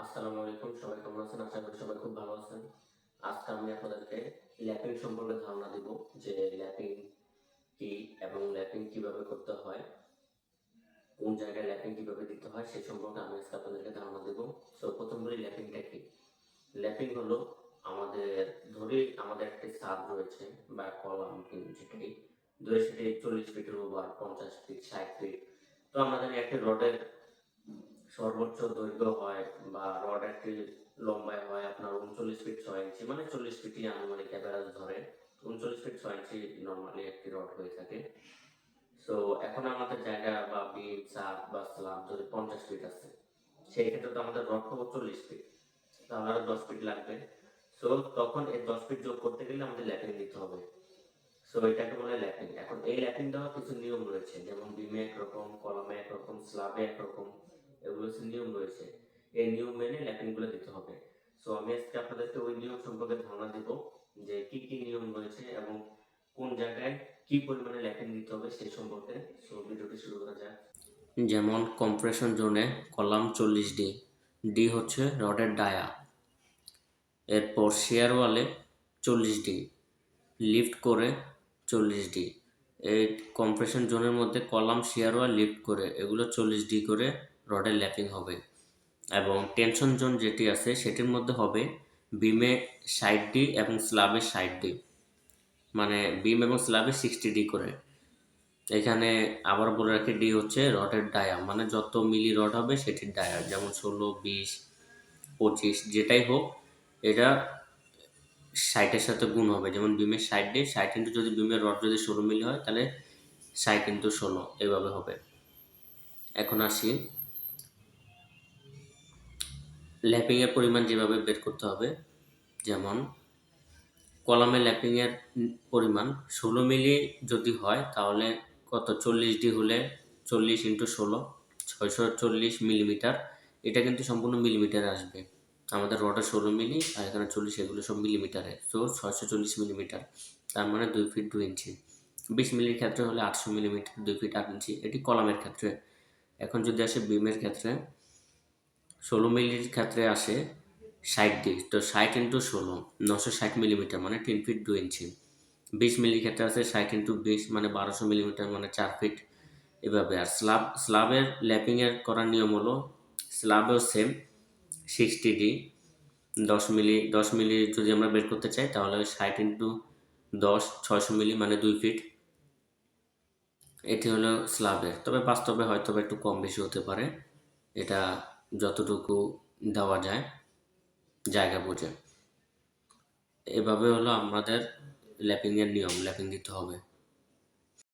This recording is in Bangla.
আসসালামু আলাইকুম, সবাই কেমন আছেন? আশা করি সবাই খুব ভালো আছেন। আজকে আমি আপনাদেরকে ল্যাপিং সম্পর্কে ধারণা দিব, যে ল্যাপিং কি এবং ল্যাপিং কীভাবে করতে হয়, কোন জায়গায় ল্যাপিং কীভাবে দিতে হয় সেই সম্পর্কে আমি আজকে আপনাদেরকে ধারণা দেব। সো প্রথম বলি ল্যাপিংটা কি? ল্যাপিং হলো আমাদের, ধরে আমাদের একটি সাব রয়েছে বা কলাম যেটাই ধরে সেটি চল্লিশ ফিটের ওভার পঞ্চাশ ফিট, ষাট ফিট। তো আমাদের একটি রডের সর্বোচ্চ দৈর্ঘ্য হয় বা রড একটি লম্বায় হয়, আপনার উনচল্লিশ ফিট ছয় ইঞ্চি মানে চল্লিশ ফিটই আনুমানিক অ্যাভারেজ ধরে। উনচল্লিশ ফিট ছয় ইঞ্চি নর্মালি একটি রড হয়ে থাকে। সো এখন আমাদের জায়গা বা বিম চাপ বা স্ল্যাব যদি পঞ্চাশ ফিট আছে, সেই ক্ষেত্রে তো আমাদের রড হব চল্লিশ ফিট তাহলে আরও দশ ফিট লাগবে। সো তখন এই দশ ফিট যোগ করতে গেলে আমাদের ল্যাপিং দিতে হবে। সো এটাকে বলে ল্যাপিং এখন এই ল্যাপিং দেওয়ার কিছু নিয়ম রয়েছে, যেমন বিমে একরকম কলমে একরকম স্লাবে একরকম। এগুলো হচ্ছে নিয়ম রয়েছে। এই নিয়ম মেনে ল্যাপিংগুলো দিতে হবে। সো আমি আজকে আপনাদেরকে ওই নিয়ম সম্পর্কে ধারণা দিব যে কি কি নিয়ম রয়েছে এবং কোন জায়গায় কি পরিমাণে ল্যাপিং দিতে হবে সেই সম্পর্কে। সো ভিডিওটি শুরু করা যাক। যেমন কম্প্রেশন জোনে কলাম চল্লিশ ডি। ডি হচ্ছে রডের ডায়া। এরপর শেয়ার ওয়ালে চল্লিশ ডি। লিফট করে চল্লিশ ডি। এই কম্প্রেশন জোনের মধ্যে কলাম শেয়ার ওয়াল লিফট করে, এগুলো চল্লিশ ডি করে রডের ল্যাপিং হবে এবং টেনশন জোন যেটি আছে সেটির মধ্যে হবে বিমে ডি এবং স্ল্যাবে ষাট ডি। মানে বিম এবং স্ল্যাবে সিক্সটি ডি করে। এখানে আবার বলে রাখি ডি হচ্ছে রডের ডায়া মানে যত মিলি রড হবে সেটির ডায়া যেমন ষোলো, বিশ, পঁচিশ, যেটাই হোক, এটা ষাটের সাথে গুণ হবে। যেমন বিমের ষাট ডে, ষাট ইন্টু যদি বিমের রড যদি ষোলো মিলি হয়, তাহলে ষাট ইন্টু ষোলো এভাবে হবে। এখন আসি ল্যাপিংয়ের পরিমাণ যেভাবে বের করতে হবে, যেমন কলামে ল্যাপিংয়ের পরিমাণ ষোলো মিলি যদি হয়, তাহলে কত? চল্লিশ ডি হলে চল্লিশ ইন্টু ষোলো, ছয়শো চল্লিশ মিলিমিটার। এটা কিন্তু সম্পূর্ণ মিলিমিটারে আসবে। আমাদের রডে ষোলো মিলি আর এখানে চল্লিশ, এগুলো সব মিলিমিটারে। তো ছয়শো চল্লিশ মিলিমিটার। তার মানে দুই ফিট দুই ইঞ্চি। বিশ মিলির ক্ষেত্রে হলে আটশো মিলিমিটার, দুই ফিট আট ইঞ্চি। এটি কলামের ক্ষেত্রে। এখন যদি আসে বিমের ক্ষেত্রে ষোলো মিলির ক্ষেত্রে আসে ষাট ডি তো ষাট ইন্টু ষোলো, নশো ষাট মিলিমিটার মানে তিন ফিট দু ইঞ্চি বিশ মিলির ক্ষেত্রে আছে ষাট ইন্টু বিশ মানে বারোশো মিলিমিটার মানে চার ফিট এভাবে। আর স্ল্যাব স্ল্যাবের ল্যাপিংয়ের করার নিয়ম হলো স্ল্যাবেও সেম সিক্সটি ডি দশ মিলি দশ মিলি যদি আমরা বের করতে চাই তাহলে ষাট ইন্টু দশ, ছয়শো মিলি মানে দুই ফিট এটি হলো স্ল্যাবের তবে বাস্তবে হয়তো একটু কম বেশি হতে পারে। এটা যতটুকু দেওয়া যায় জায়গা বুঝে। এভাবে হলো আমাদের ল্যাপিংয়ের নিয়ম ল্যাপিং দিতে হবে।